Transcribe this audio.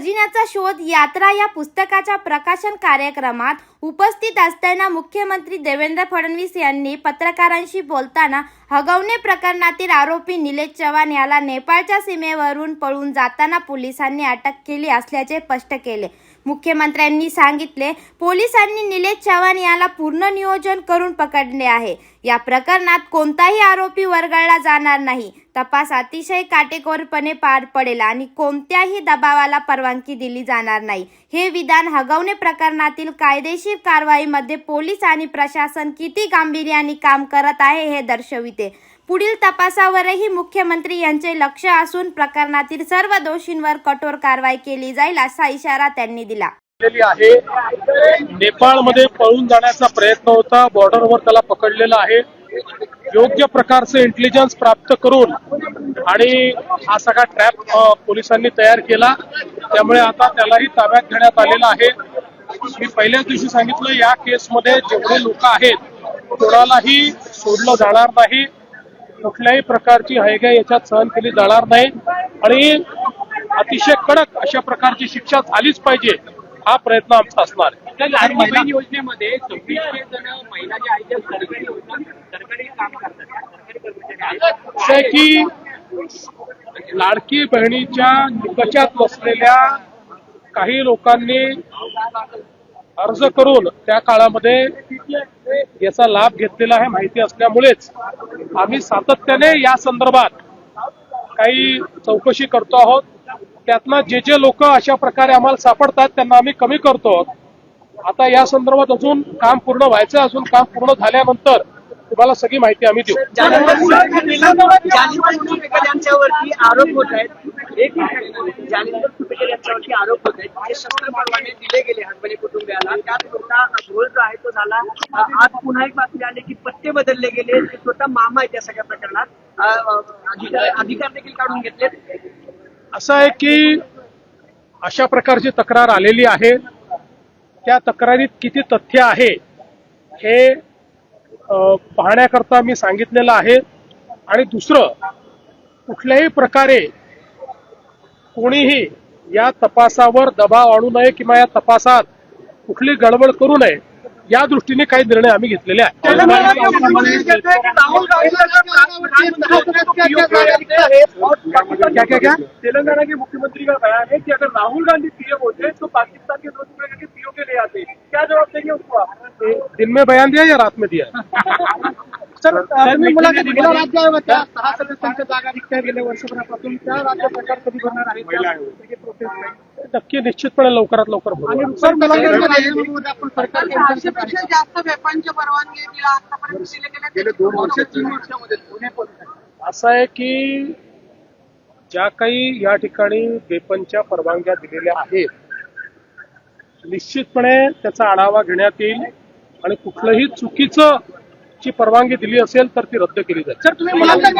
खजिन्याचा शोध यात्रा या पुस्तकाच्या प्रकाशन कार्यक्रमात उपस्थित असताना मुख्यमंत्री देवेंद्र फडणवीस यांनी पत्रकारांशी बोलताना हगवणे प्रकरणातील आरोपी निलेश चव्हाण याला नेपाळच्या सीमेवरून पळून जाताना पोलिसांनी अटक केली असल्याचे स्पष्ट केले. मुख्यमंत्र्यांनी सांगितले पोलिसांनी निलेश चव्हाण याला पूर्ण नियोजन करून पकडले आहे. या प्रकरणात कोणताही आरोपी वरगळला जाणार नाही. तपास अतिशय काटेकोरपणे पार पडेल आणि कोणत्याही दबावाला परवानगी दिली जाणार नाही. हे विधान हगवणे प्रकरणातील कायदेशीर कारवाईमध्ये पोलीस आणि प्रशासन किती गांभीर्याने काम करत आहे हे दर्शविते. पुढील तपासावरही मुख्यमंत्री यांचे लक्ष असून प्रकरणातील सर्व दोषींवर कठोर कारवाई केली जाईल असा इशारा त्यांनी दिला. आहे. नेपाळमध्ये पळून जाण्याचा प्रयत्न होता. बॉर्डरवर त्याला पकडलेला आहे. योग्य प्रकारचे इंटेलिजन्स प्राप्त करून आणि हा सगळा ट्रॅप पोलिसांनी तयार केला. त्यामुळे आता त्यालाही ताब्यात घेण्यात आलेला आहे. मी पहिल्याच दिवशी सांगितलं या केसमध्ये जेवढे लोक आहेत कोणालाही सोडलं जाणार नाही. कुठल्याही प्रकारची हयगय याच्यात सहन केली जाणार नाही. आणि अतिशय कडक अशा प्रकारची शिक्षा झालीच पाहिजे हा प्रयत्न आमचा असणार योजनेमध्ये की लाडकी बहिणीच्या निकषात बसलेल्या काही लोकांनी अर्ज करून त्या काळामध्ये याचा लाभ घेतलेला आहे माहिती असल्यामुळेच. आम्ही सातत्याने या संदर्भात काही चौकशी करतो आहोत त्यातनं जे जे लोक अशा प्रकारे आम्हाला सापडतात त्यांना आम्ही कमी करतो आहोत. आता या संदर्भात अजून काम पूर्ण व्हायचं अजून काम पूर्ण झाल्यानंतर तुम्हाला सगळी माहिती आम्ही देऊ. यांच्यावरती आरोप होत आहेत एक यांच्यावरती आरोप होत आहेत जे शस्त्र परवाने दिले गेले हरबने कुटुंबियाला त्यात स्वतः घोळ जो आहे तो झाला आज पुन्हा एक बातमी आली की पत्ते बदलले गेले. स्वतः मामा आहेत या सगळ्या प्रकरणात. अधिकार अधिकार देखील काढून घेतलेत असं आहे की अशा प्रकारची तक्रार आलेली आहे. त्या तक्रारीत किती तथ्य आहे हे पाहण्याकरता मी सांगितलेलं आहे. आणि दुसरं कुठल्याही प्रकारे कोणीही या तपासावर दबाव आणू नये किंवा या तपासात कुठली गडबड करू नये या दृष्टि ने कई निर्णय आम्ही घेतलेले तेलंगाना के मुख्यमंत्री का बयान है कि अगर राहुल गांधी पीएम होते तो पाकिस्तान के दोस्त के पीओ के ले आते क्या जवाब देंगे उसको आप दिन में बयान दिया या रात में दिया सर तुम्ही मुलाखत गेल्या राज्य आयोगाच्या सहा सदस्यांच्या जागा रिक्त गेल्या वर्षभरापासून. त्या राज्य सरकार कधी भरणार आहे? त्याची प्रोसेस काय? नक्की निश्चितपणे लवकरात लवकर बोलू आणि सर आपण सरकार सहाशेपेक्षा जास्त परवानगी दिला. आतापर्यंत दिले गेले गेले दोन वर्ष तीन वर्षामध्ये पुणे पोलिसांनी असं आहे की ज्या काही या ठिकाणी बेपनच्या परवानग्या दिलेल्या आहेत निश्चितपणे त्याचा आढावा घेण्यात येईल आणि कुठलंही चुकीचं ची परवानगी दिली असेल तर ती रद्द केली जाईल. सर तुम्ही मुलांना